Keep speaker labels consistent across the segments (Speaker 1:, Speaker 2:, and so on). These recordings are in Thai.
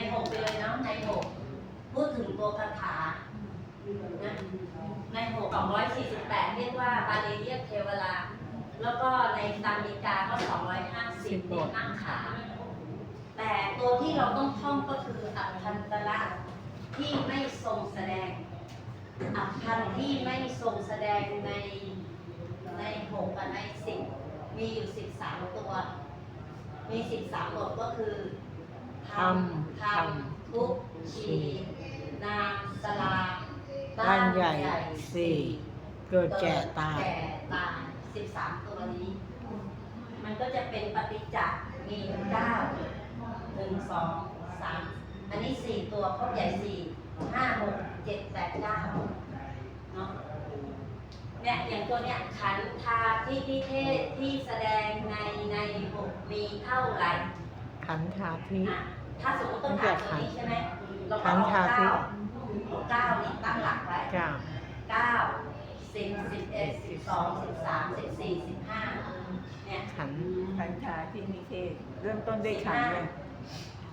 Speaker 1: ในหกไปเลยเนาะในหกพูดถึงตัวคาถานะในหกสองร้อยสี่สิบแปดเรียกว่าบาลีเรียกเทวราแล้วก็ในตามดีกาก็สองร้อยห้าสิบเรียกนั่งขา แต่ตัวที่เราต้องท่องก็คืออัพพันตระที่ไม่ทรงแสดง อัพพันที่ไม่ทรงแสดงในในหกกับในสิบมีอยู่สิบสามตัว มีสิบสามบทก็คือ
Speaker 2: ธรรม
Speaker 1: ธรรมทุกข์ชีนามสลา
Speaker 2: บ้านใหญ่สี่เกิดแก่ตาย
Speaker 1: แก่ตายสิบสามตัวนี้ มันก็จะเป็นปฏิจจ์มีเก้าหนึ่งสองสามอันนี้สี่ตัวครบใหญ่สี่ห้าหกเจ็ดแปดเก้าเนาะเนี่ยอย่างตัวเนี้ยขันธาที่พิเทศที่แสดงในในหกมีเท่าไหร่
Speaker 2: ขันธาทิ
Speaker 1: อะ ถ้าสมมติต้องการตัวนี้ใช่ไหมเราก็
Speaker 2: ขัน
Speaker 1: เอา
Speaker 2: ธาทิ
Speaker 1: เก้าเก้านี่ตั้งหลักไว้
Speaker 2: เก้า
Speaker 1: เก้าสิบสิบเอ็ดสิบสองสิบสามสิบสี่สิบห้าเนี่ย
Speaker 2: ขัน
Speaker 3: ขันธาที่นิเทศเริ่มต้นด้วยขันเลย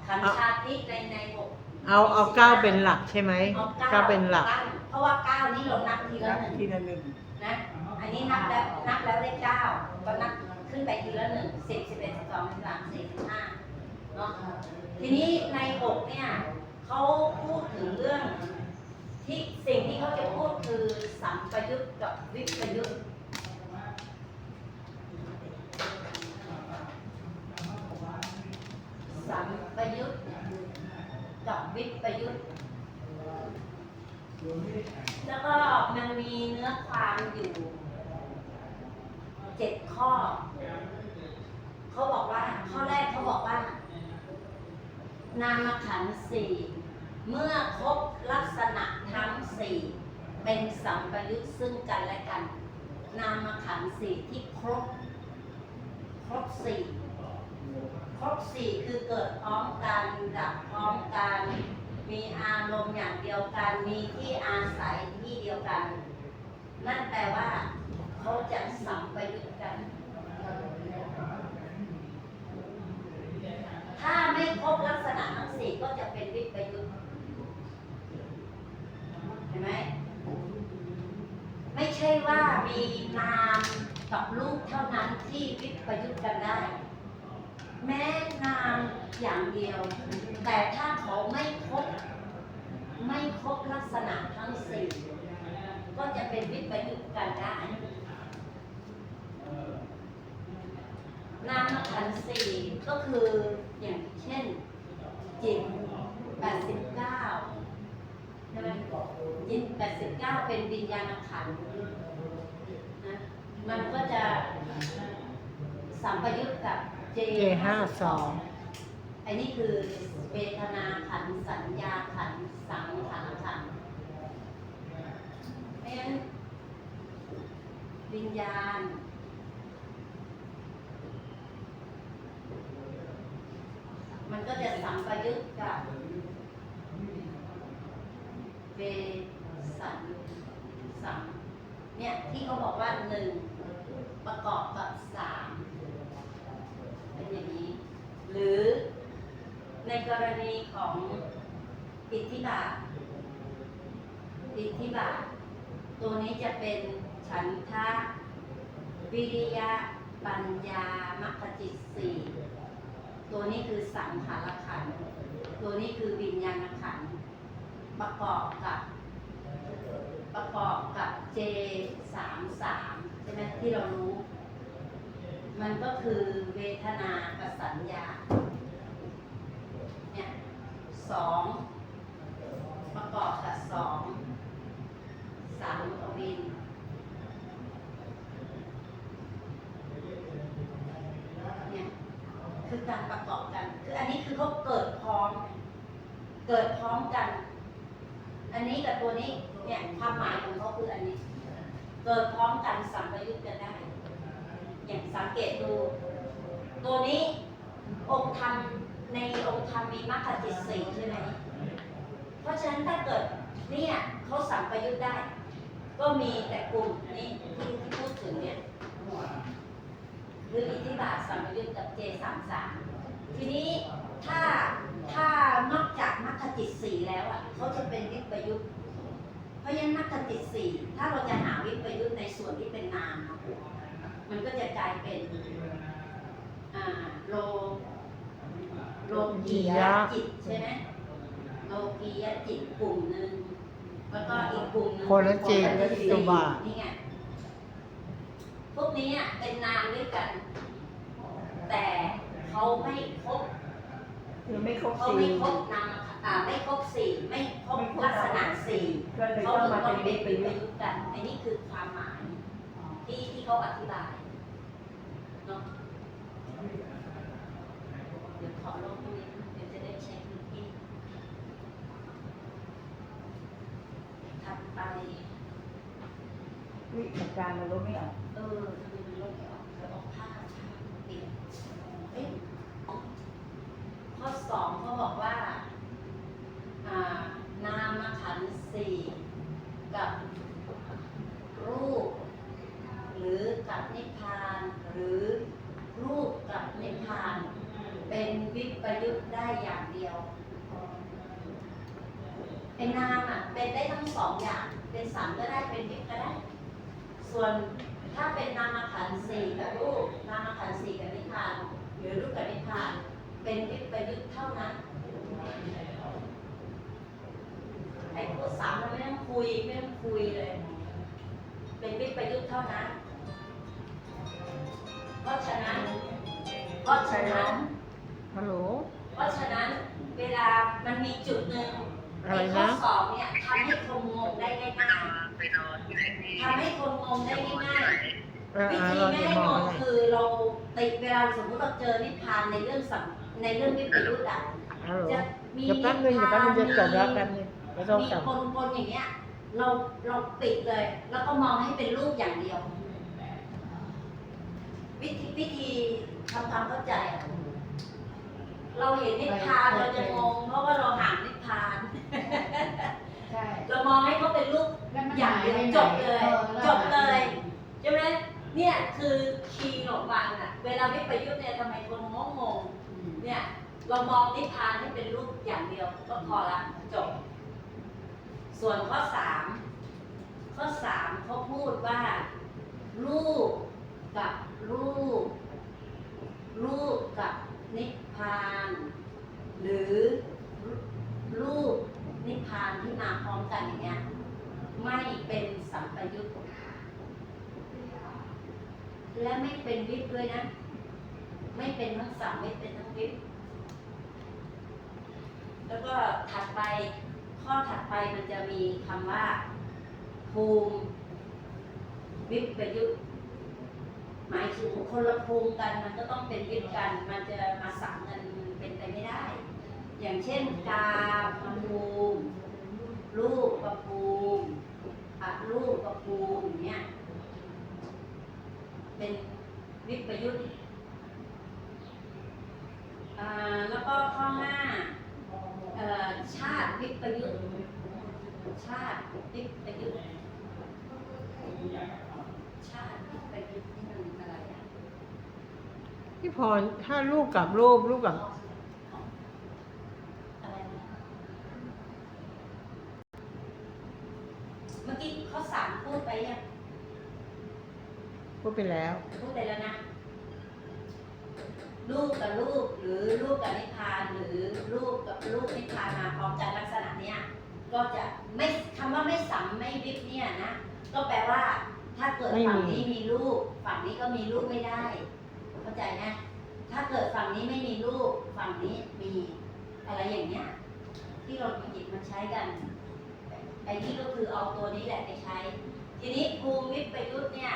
Speaker 1: ขันชาติในในหก
Speaker 2: เอาเอาเก้าเป็นหลักใช่ไหม
Speaker 1: เอา
Speaker 2: เก้าเป็นหลัก
Speaker 1: ตั้งเพราะว่าเก้านี้เรานับทีละ
Speaker 3: นับ
Speaker 1: หนึ่ง
Speaker 3: ทีละหนึ่ง
Speaker 1: นะอันนี้นับแล้วนับแล้วได้เก้าก็นับขึ้นไปทีละหนึ่งสิบสิบเอ็ดสิบสองสิบสามสี่สิบห้า เนาะทีนี้ในหกเนี่ยเขาพูดถึงเรื่องที่สิ่งที่เขาจะพูดคือสัมปยุตกับวิปยุตสัมปยุตกับวิปยุตแล้วก็มันมีเนื้อความอยู่เจ็ดข้อ เขาบอกว่าข้อแรกเขาบอกว่า นามขันธ์สี่เมื่อครบลักษณะทั้งสี่เป็นสัมปยุตซึ่งกันและกัน นามขันธ์สี่ที่ครบ ครบสี่ครบสี่คือเกิดพร้อมกันดับพร้อมกัน มีอารมณ์อย่างเดียวกัน มีที่อาศัยที่เดียวกัน นั่นแปลว่าเขาจะสัมปยุตกัน ถ้าไม่ครบลักษณะ ก็จะเป็นวิปยุตเห็นไหมไม่ใช่ว่ามีนามกับรูปเท่านั้นที่วิปยุตกันได้ แม้นามอย่างเดียว แต่ถ้าเขาไม่ครบไม่ครบลักษณะทั้งสี่ก็จะเป็นวิปยุกันได้นามขันสี่ก็คืออย่างเช่น จิต 89ใช่ไหมจิต 89 เป็นวิญญาณขันธ์นะมันก็จะสัมปยุตกับเจ
Speaker 2: ห้าสอง
Speaker 1: อันนี้คือเวทนาขันธ์สัญญาขันธ์สังขารขันธ์เพราะฉะนั้นวิญญาณมันก็จะสัมปยุตกับเว สันสัมเนี่ยที่เขาบอกว่าหนึ่งประกอบกับสามเป็นอย่างนี้ หรือในกรณีของอิทธิบาทอิทธิบาท ตัวนี้จะเป็นฉันทะวิริยะปัญญามัคคจิตสี่ตัวนี้คือสังขารขันธ์ตัวนี้คือวิญญาณขัน ประกอบกับ ประกอบกับเจสามสามใช่ไหมที่เรารู้ มันก็คือเวทนากับสัญญาเนี่ยสองประกอบกับสองสามกับวินเนี่ยคือการประกอบกัน คืออันนี้คือเขาเกิดพร้อม เกิดพร้อมกัน อันนี้กับตัวนี้ เนี่ยความหมายของเขาคืออันนี้ เกิดพร้อมกันสัมปยุตกันได้ อย่างสังเกตดู ตัวนี้องค์ธรรมในองค์ธรรมมีมรรคจิตสี่ใช่ไหมเพราะฉะนั้นถ้าเกิดเนี่ยเขาสัมปยุตได้ ก็มีแต่กลุ่มนี้ที่ที่พูดถึงเนี่ยคืออิทธิบาทสัมปยุตกับเจสามสามทีนี้ถ้าถ้านอกจากมรรคจิตสี่แล้วอะเขาจะเป็นวิปยุทธ์ ราะฉะนั้นมรรคจิตสี่ถ้าเราจะหาวิปยุทธ์ในส่วนที่เป็นนามเนาะมันก็จะกลายเป็นอ่าโลโลกียะจิตใช่ไหมโลกียะจิตกลุ่มหนึ่งแล้วก็อีกกลุ่มหนึ่ง
Speaker 2: คนละจิต
Speaker 1: คนละ
Speaker 2: สุบาท
Speaker 1: นี่ไงพวกนี้อะเป็นนามด้วยกัน แต่เขาไม่ครบ
Speaker 3: คือไม่ครบ
Speaker 1: เขา
Speaker 3: สี่
Speaker 1: ไม่ครบนามอ่าไม่ครบสี่ไม่ครบ ลักษณะสี่
Speaker 3: ก็เลย
Speaker 1: เขา
Speaker 3: ต้อง
Speaker 1: ถึง
Speaker 3: มา
Speaker 1: ต้
Speaker 3: เป็
Speaker 1: อนง
Speaker 3: วิ
Speaker 1: เป็น
Speaker 3: ป
Speaker 1: ประ
Speaker 3: ยุทธ์
Speaker 1: ยุกต์กันอันนี้คือความหมายที่ที่เขาอธิบายเนาะเดี๋ยวขอลงตรงนี้เดี๋ยวจะได้ใช้พื้นที่ถัดไป
Speaker 3: วิธีการมันลบไม่ออก
Speaker 1: เออทำไมมันลงไม่ออกเดี๋ยวเออกผ้าชาติดเอ๊ะข้อสองเขาบอกว่าอ่า นามขันธ์สี่กับรูป หรือกับนิพพาน หรือรูปกับนิพพาน เป็นวิปยุทธ์ได้อย่างเดียวไอ้นนามอะเป็นได้ทั้งสองอย่าง เป็นสามก็ได้เป็นวิปก็ได้ ส่วนถ้าเป็นนามขันธ์สี่กับรูปนามขันธ์สี่กับนิพพาน หรือรูปกับนิพพาน เป็นวิปยุทธ์เท่านั้น ไอ้พูดสามเราไม่ต้องคุยไม่ต้องคุยเลย เป็นวิปยุทธ์เท่านั้น เพราะฉะนั้น เพราะฉะนั้น
Speaker 2: ฮัลโหล
Speaker 1: เพราะฉะนั้นเวลามันมีจุดหนึ่ง
Speaker 2: อะไร
Speaker 1: ในข้อ
Speaker 2: นะ
Speaker 1: สองเนี่ยทำให้คนงงได้ง่ายๆทำให้คนงงได้ง่ายๆ
Speaker 2: เออ
Speaker 1: วิ
Speaker 2: อ่า
Speaker 1: ธี
Speaker 2: เรา
Speaker 1: ไม่
Speaker 2: จะ
Speaker 1: ให้
Speaker 2: ม
Speaker 1: ง
Speaker 2: อง
Speaker 1: ง
Speaker 2: อะไร
Speaker 1: คือเราติดเวลาสมมติเราเจอนิพพานในเรื่องสัมในเรื่องวิปยุทธ์อะ
Speaker 2: ฮัลโหล
Speaker 1: จะมี
Speaker 2: เดี๋ยวแป๊บนึงเดี๋ยวแป๊บนึง จะจบแล้วแป๊บนึงไม่ต้อง
Speaker 1: มี
Speaker 2: จับ
Speaker 1: คนคนอย่างเงี้ย เราเราปิดเลย แล้วก็มองให้เป็นรูปอย่างเดียว วิธีวิธีทำความเข้าใจอะเราเห็นนิพพานเราจะงงเพราะว่าเราห่างนิพพาน
Speaker 4: ใช่
Speaker 1: เรามองให้เขาเป็นรูป
Speaker 4: แล้วมัน
Speaker 1: อย่างเดียว
Speaker 4: หไปไหน
Speaker 1: จบเลย
Speaker 4: ออแว
Speaker 1: จบเลย
Speaker 4: หา
Speaker 1: ใช่ไหมเนี่ยคือคีย์ของมันอะเวลาวิปยุทธ์เนี่ยทำไมคนงงงๆ
Speaker 4: อืม
Speaker 1: เนี่ยเรามองนิพพานให้เป็นรูปอย่างเดียวก็พอละจบ ส่วนข้อสามข้อสามเขาพูดว่า รูปกับรูป รูปกับนิพพาน หรือรูปนิพพานที่มาพร้อมกันอย่างเงี้ยไม่เป็นสัมปยุตและไม่เป็นวิปด้วยนะ ไม่เป็นทั้งสัมไม่เป็นทั้งวิปแล้วก็ถัดไป ข้อถัดไปมันจะมีคำว่า ภูมิวิปยุทธ์หมายถึงคนละภูมิกันมันก็ต้องเป็นวิปกัน มันจะมาสังกันมันเป็นไปไม่ได้ อย่างเช่นกาภูมิรูปประภูมิอะรูปประภูมิอย่างเนี้ยเป็นวิปยุทธ์อ่าแล้วก็ข้อห้า ชาติวิปยุทธ์ชาติวิปยุทธ์ชาติวิปยุทธ์นี่มันอะไรอะ
Speaker 2: พี่พรถ้ารูปกับรูปรูปกับ
Speaker 1: อะไรนะเมื่อกี้ข้อสามพูดไปยัง
Speaker 2: พูดไปแล้ว
Speaker 1: พูดไปแล้วนะ รูปกับรูปหรือรูปกับนิพพานหรือ รูปกับรูปนิพพานมาพร้อมกันลักษณะเนี้ยก็จะไม่คำว่าไม่สัมไม่วิปเนี่ยนะก็แปลว่า ถ้าเกิด
Speaker 2: ไม่มี
Speaker 1: ฝั่งนี้มีรูปฝั่งนี้ก็มีรูปไม่ได้เข้าใจนะถ้าเกิดฝั่งนี้ไม่มีรูปฝั่งนี้มีอะไรอย่างเงี้ยที่เราหยิบมาใช้กันไอ้นี่ก็คือเอาตัวนี้แหละไปใช้ ทีนี้ภูมิวิปยุทธ์เนี่ย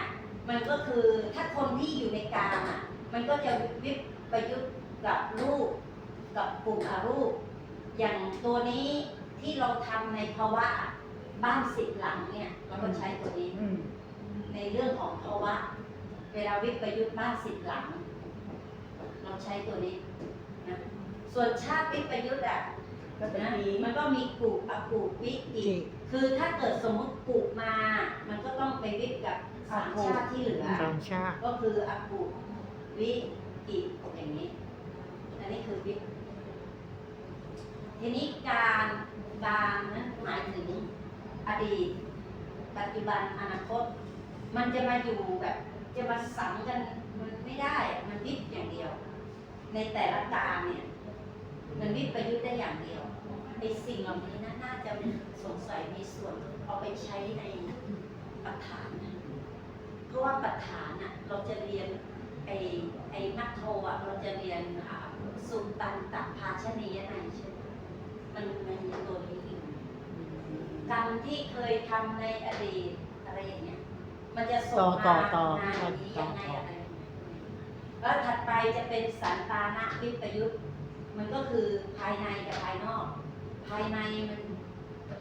Speaker 1: มันก็คือถ้าคนที่อยู่ในกลางอะ มันก็จะวิปยุทธ์กับรูป กับกลุ่มอารูป อย่างตัวนี้ที่เราทำในภาวะบ้านสิบหลังเนี่ยเราก็ใช้ตัวนี้
Speaker 3: อืม
Speaker 1: ในเรื่องของภาวะ เวลาวิปยุทธ์บ้านสิบหลัง เราใช้ตัวนี้นะส่วนชาติวิปยุทธ์อะ
Speaker 3: ก็เป็น
Speaker 1: นะ
Speaker 3: ที
Speaker 1: มันก็มีกลุ่มอกูวิอี
Speaker 2: อี
Speaker 1: ก
Speaker 2: ก
Speaker 1: คือถ้าเกิดสมมติกลุ่มมา มันก็ต้องไปวิปกับสามชาติที่เหลือ
Speaker 2: สามชาติ
Speaker 1: ก็คืออกุวิอีกอย่างนี้ อันนี้คือวิป ทีนี้การการนั้นหมายถึงอดีต ปัจจุบันอนาคต มันจะมาอยู่แบบจะมาสังกันมันไม่ได้มันวิบอย่างเดียว ในแต่ละการเนี่ยมันวิปประยุทธ์ได้อย่างเดียวไอสิ่งเหล่านี้นะน่าจะสงสัยมีส่วนเอาไปใช้ในปัจฐานเพราะว่าปัจฐานอะเราจะเรียนไอไอ้มัทโทอะเราจะเรียนสุตันตภาชนยนัยใช่ไหมมันมันมีตัวนี้อยู่กรรม ที่เคยทำในอดีตอะไรอย่างเงี้ย มันจะส่ง
Speaker 2: ต่อ
Speaker 1: มา
Speaker 2: ต่อต่อ
Speaker 1: มาอย่างนี้ยังไง
Speaker 2: ต่อ
Speaker 1: อะไรอย่างเงี้ยแล้วถัดไปจะเป็นสันตานะวิปยุทธ์มันก็คือภายในกับภายนอก ภายในมัน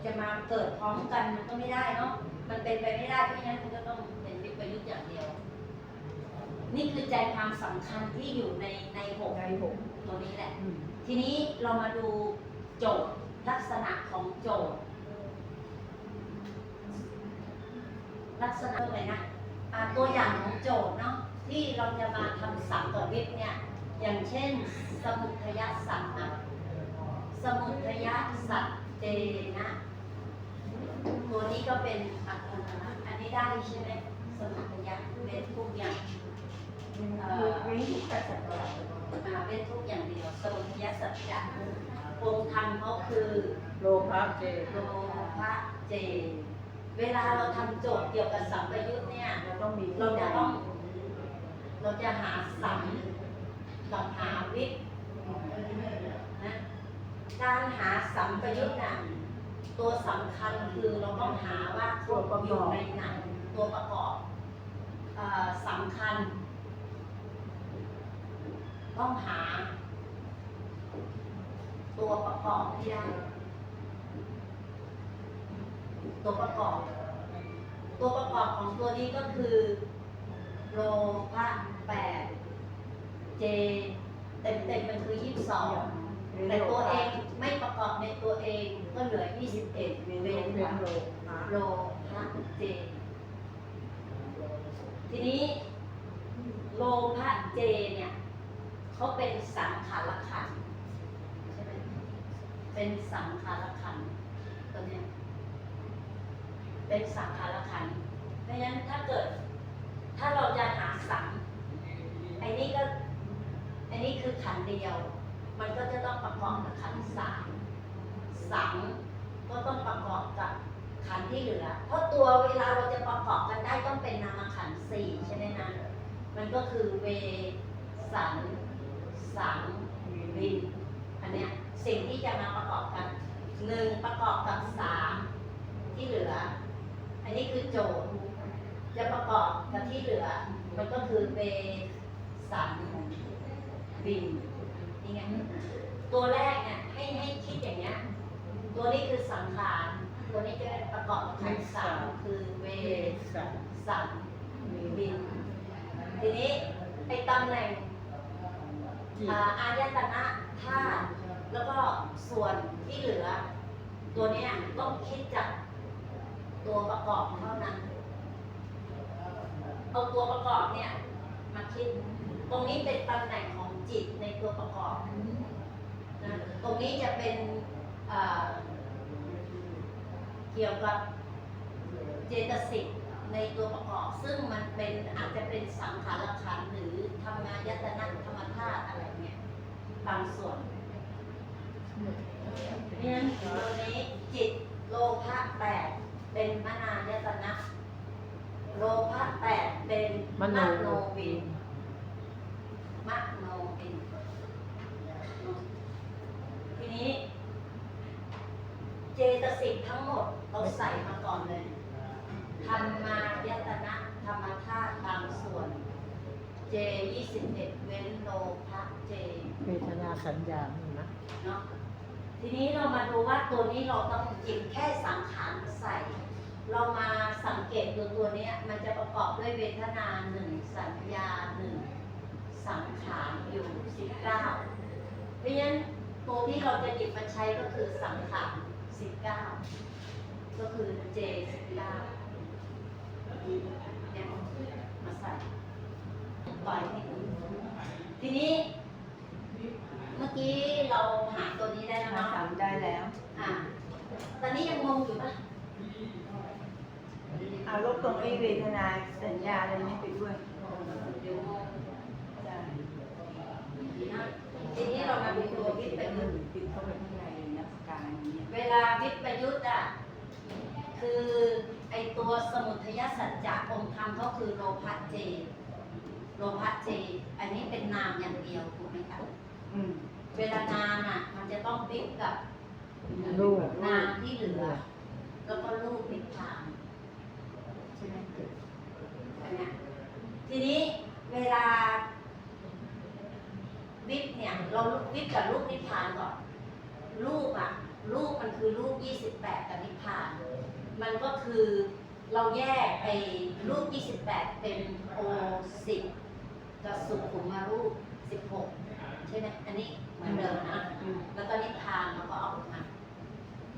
Speaker 1: จะมาเกิดพร้อมกันมันก็ไม่ได้เนาะ มันเป็นไปไม่ได้เพราะฉะนั้นมันก็ต้องเป็นวิปยุทธ์อย่างเดียว นี่คือใจความสำคัญที่อยู่ในในหก
Speaker 3: ในหก
Speaker 1: ตัวนี้แหละ
Speaker 2: อืม
Speaker 1: ทีนี้เรามาดูโจทย์ลักษณะของโจทย์ ลักษณะอะไรนะอ่าตัวอย่างของโจทย์เนาะที่เราจะมาทำสัมกับวิทย์เนี่ยอย่างเช่น สมุทยสัตว์นะสมุทยสัตว์เจนะตัวนี้ก็เป็นอักขระอันนี้ได้ใช่ไหมสมุทยะเป็นทุกอย่าง
Speaker 3: คือวิธีการจัดตลาด
Speaker 1: อ่าเป็นทุกอย่างเดียวสมุทยสัจจะองค์ธรรมเขาคือ
Speaker 2: โลภะเจ
Speaker 1: โลภะเจ เวลาเราทำโจทย์เกี่ยวกับสัมปยุทธ์เนี่ย
Speaker 3: เราต้องมี
Speaker 1: เราจะต้อง เราจะหาสัมกับหาวิทย์นะการหาสัมปยุทธ์น่ะตัวสำคัญคือเราต้องหาว่าเขาอยู่ในไหนตัวประกอบเอ่อสำคัญ ต้องหา ตัวประกอบที่ได้ ตัวประกอบ ตัวประกอบของตัวนี้ก็คือโลภะแปดเจเต็มเต็มมันคือยี่สิบสองแต่ตัวเองไม่ประกอบในตัวเองก็เหลือยี่สิบเอ็ด
Speaker 3: เป็นโล
Speaker 1: โลภะเจ ทีนี้โลภะเจเนี่ยเขาเป็นสังขารขันใช่ไหมเป็นสังขารขันธ์ตัวเนี้ย เป็นสังขารขันเพราะฉะนั้นถ้าเกิด ถ้าเราจะหาสังไอ้นี่ก็อ้นี่คือขันเดียว มันก็จะต้องประกอบกับขันสามสังก็ต้องประกอบกับขันที่เหลือ เพราะตัวเวลาเราจะประกอบกันได้ต้องเป็นนามขันสี่ใช่ไหมนะมันก็คือเวสันสังวินอันเนี้ยสิ่งที่จะมาประกอบกันหนึ่งประกอบกับสามที่เหลือ อันนี้คือโจทย์จะประกอบกับที่เหลือ มันก็คือเวสันวินนี่ไงตัวแรกเนี่ยให้ให้คิดอย่างเงี้ย ตัวนี้คือสังขาร ตัวนี้จะเป็นประกอบกับขันธ์สามคือเว
Speaker 2: เอสัต
Speaker 1: สันวิน ทีนี้ไอ้ตำแหน่ง
Speaker 2: จิต
Speaker 1: อ่าอายตนะธาตุแล้วก็ส่วนที่เหลือ ตัวเนี้ยต้องคิดจาก ตัวประกอบเท่านั้น เอาตัวประกอบเนี่ยมาคิด ตรงนี้เป็นตำแหน่งของจิตในตัวประกอบนะตรงนี้จะเป็นอ่าเกี่ยวกับเจตสิกในตัวประกอบ ซึ่งมันเป็นอาจจะเป็นสังขารขันธ์หรือธรรมายตนะธรรมธาตุอะไรเนี่ยบางส่วนเพราะฉะนั้นตัวนี้จิตโลภะแปด เป็นมนายตนะโลภะแปดเป็น
Speaker 2: มโน
Speaker 1: โนวินมโนวินทีนี้ เจตสิกทั้งหมดเราใส่มาก่อนเลยธรรมายตนะธรรมธาตุบางส่วน เจยี่สิบเอ็ดเว้นโลภะเจ
Speaker 2: เวทนาสัญญานี่นะ
Speaker 1: เนาะ ทีนี้เรามาดูว่าตัวนี้เราต้องจิบแค่สังขารใส่ เรามาสังเกตตัวตัวนี้มันจะประกอบด้วยเวทนาหนึ่งสัญญาหนึ่งสังขารอยู่สิบเก้าเพราะฉะนั้นตัวที่เราจะหยิบมาใช้ก็คือสังขารสิบเก้าก็คือเจสิบเก้าเนี่ยมาใส่ปล่อยให้ดูทีนี้ เมื่อกี้ เราหาตัวนี้ได้แล้ว
Speaker 3: มา
Speaker 1: เนาะ
Speaker 3: สามได้แล้ว
Speaker 1: อะตอนนี้ยังงงอยู่ปะ
Speaker 3: เอาลบ ตรงไอ้เวทนาสัญญาอะไรนี้ไปด้วย
Speaker 1: เดี๋ยวงง
Speaker 3: ได้
Speaker 1: นะทีนี้เรามาดูตัววิป
Speaker 3: เป็น
Speaker 1: ยุ
Speaker 3: มื
Speaker 1: ท
Speaker 3: อ
Speaker 1: ธ์
Speaker 3: ติดเข้าไปข้างในนักการนี้
Speaker 1: เวลาวิปยุทธ์อะคือไอตัวสมุทัยสัจจะองค์ธรรมเขาคือโลภะเจ โลภะเจ อันนี้เป็นนามอย่างเดียวถูกไหมคะ
Speaker 3: อืม
Speaker 1: เวลานามอะ มันจะต้องวิปกับ
Speaker 2: ลูก
Speaker 1: นามที่เหลือ แล้วก็รูปนิพพาน ใช่ไหมเนี้ยทีนี้เวลาวิปเนี่ยเราวิปกับรูปนิพพานก่อนรูปอะรูปมันคือรูป 28 กับนิพพาน มันก็คือเราแยกไอ้รูป 28 เป็นโอ10กับสุขุมารูป 16 ใช่ไหมอันนี้เหมือนเดิมนะ
Speaker 3: ม
Speaker 1: แล้วก็นิพพานเราก็เอามา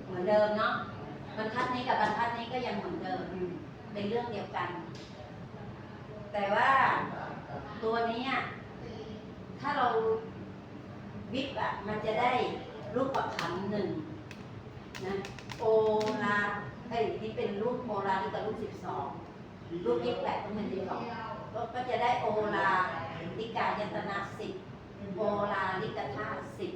Speaker 1: เหมือนเดิมเนาะบรรทัดนี้กับบรรทัดนี้ก็ยังเหมือนเดิม เป็นเรื่องเดียวกัน แต่ว่าตัวนี้อะถ้าเราวิบอะมันจะได้รูปประคันหนึ่งนะโอลาเอ้ยนี่เป็นรูปโอลาที่กับรูปสิบสองรูปยี่แปดต้องเป็นสิบสองก็จะได้โอลาลิกายตนะสิบโอลาลิกธาตุสิบ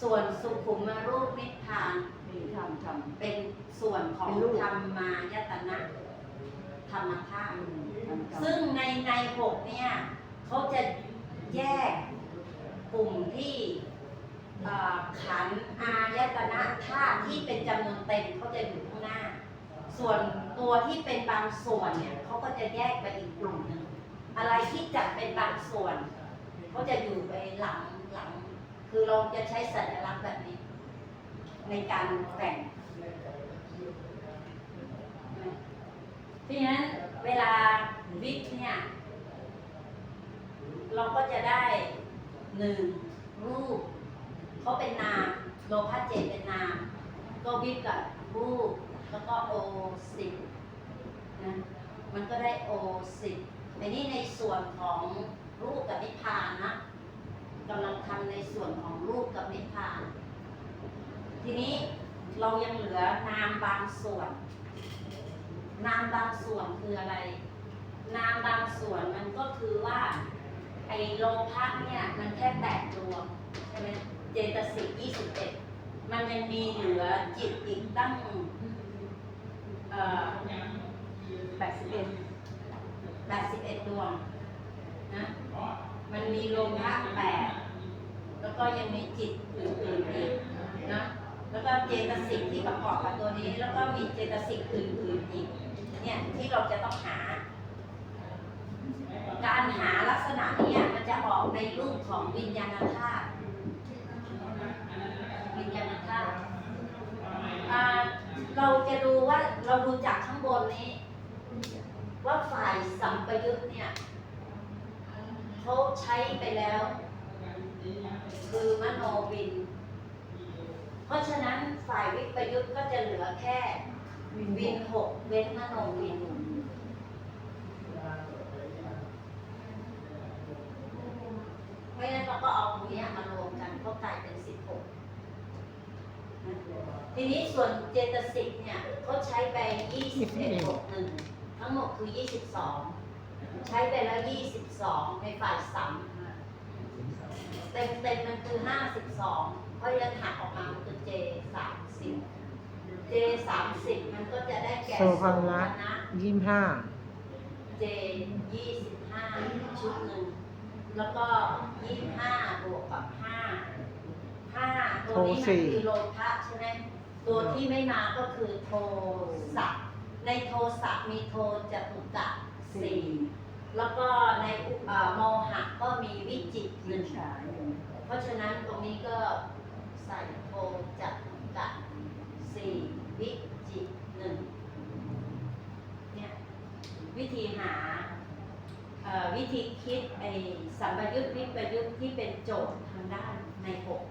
Speaker 1: ส่วนสุขุมรูปนิพพาน
Speaker 3: มีทำท
Speaker 1: เป็นส่วนของ
Speaker 3: เป็นรูป
Speaker 1: ธรรมายตนะ ธรรมธาตุซึ่งในในหกเนี่ยเขาจะแยกกลุ่มที่ขันอายตนะธาตุที่เป็นจำนวนเต็มเขาจะอยู่ข้างหน้า ส่วนตัวที่เป็นบางส่วนเนี่ยเขาก็จะแยกไปอีกกลุ่มหนึ่งอะไรที่จัดเป็นบางส่วนเขาจะอยู่ไปหลังหลัง คือเราจะใช้สัญลักษณ์แบบนี้ ในการแบ่ง เพราะฉะนั้นเวลาวิทย์เนี่ย เราก็จะได้หนึ่งรูปเขาเป็นนามโลภะเจตเป็นนามก็วิทย์กับรูปแล้วก็โอสิบนะมันก็ได้โอสิบอันนี้ในส่วนของรูปกับนิพพานนะกำลังทำในส่วนของรูปกับนิพพาน ทีนี้เรายังเหลือนามบางส่วน นามบางส่วนคืออะไร นามบางส่วนมันก็คือว่าไอโลภะเนี่ยมันแค่แปดดวงใช่ไหมเจตสิกยี่สิบเอ็ดมันยังมีเหลือจิตอีกตั้งเอ่อ
Speaker 3: แปดสิบเอ็ด
Speaker 1: แปดสิบเอ็ดดวงนะมันมีโลภะแปดแล้วก็ยังมีจิตอื่นๆอีกนะ แล้วก็เจตสิกที่ประกอบกับตัวนี้ แล้วก็มีเจตสิกอื่นๆอีกเนี่ยที่เราจะต้องหา การหาลักษณะเนี้ยมันจะออกในรูปของวิญญาณธาตุวิญญาณธาตุเราจะดูว่าเราดูจากข้างบนนี้ ว่าฝ่ายสัมปยุตเนี่ยเขาใช้ไปแล้ว คือมโนวิน เพราะฉะนั้นฝ่ายวิปยุตก็จะเหลือแค่วินหกเว้นมโนวินเพราะฉะนั้นเราก็เอาตรงเนี้ยมารวมกันก็กลายเป็นสิบหกทีนี้ส่วนเจตสิกเนี่ยเขาใช้ไปยี่สิบเอ็ดบวกหนึ่งทั้งหมดคือยี่สิบสองใช้ไปแล้วยี่สิบสองในฝ่ายสัมเต็มเต็มๆมันคือห้าสิบสอง เพราะฉะนั้นหักออกมามันคือเจสามสิบเจสามสิบมันก็จะได้แก่
Speaker 2: โสภณะ
Speaker 1: นะ
Speaker 2: ยี่สิบห้า
Speaker 1: เจยี่สิบห้าชุดหนึ่งแล้วก็ยี่สิบห้าบวกกับห้าห้าตัวนี้มันคือโลภะใช่ไหมตัวที่ไม่มาก็คือโทสะในโทสะมีโทจตุกะสี่แล้วก็ในอุเอ่อโมหะก็มีวิจิตรห
Speaker 3: วิ
Speaker 1: นึ่ง
Speaker 3: ชาอยู่
Speaker 1: เพราะฉะนั้นตรงนี้ก็ ใส่โทจักกะสี่วิจิหนึ่งเนี่ยวิธีหาวิธีคิดไอ้สัมปยุทธ์วิปยุทธ์ที่เป็นโจทย์ทางด้านในหก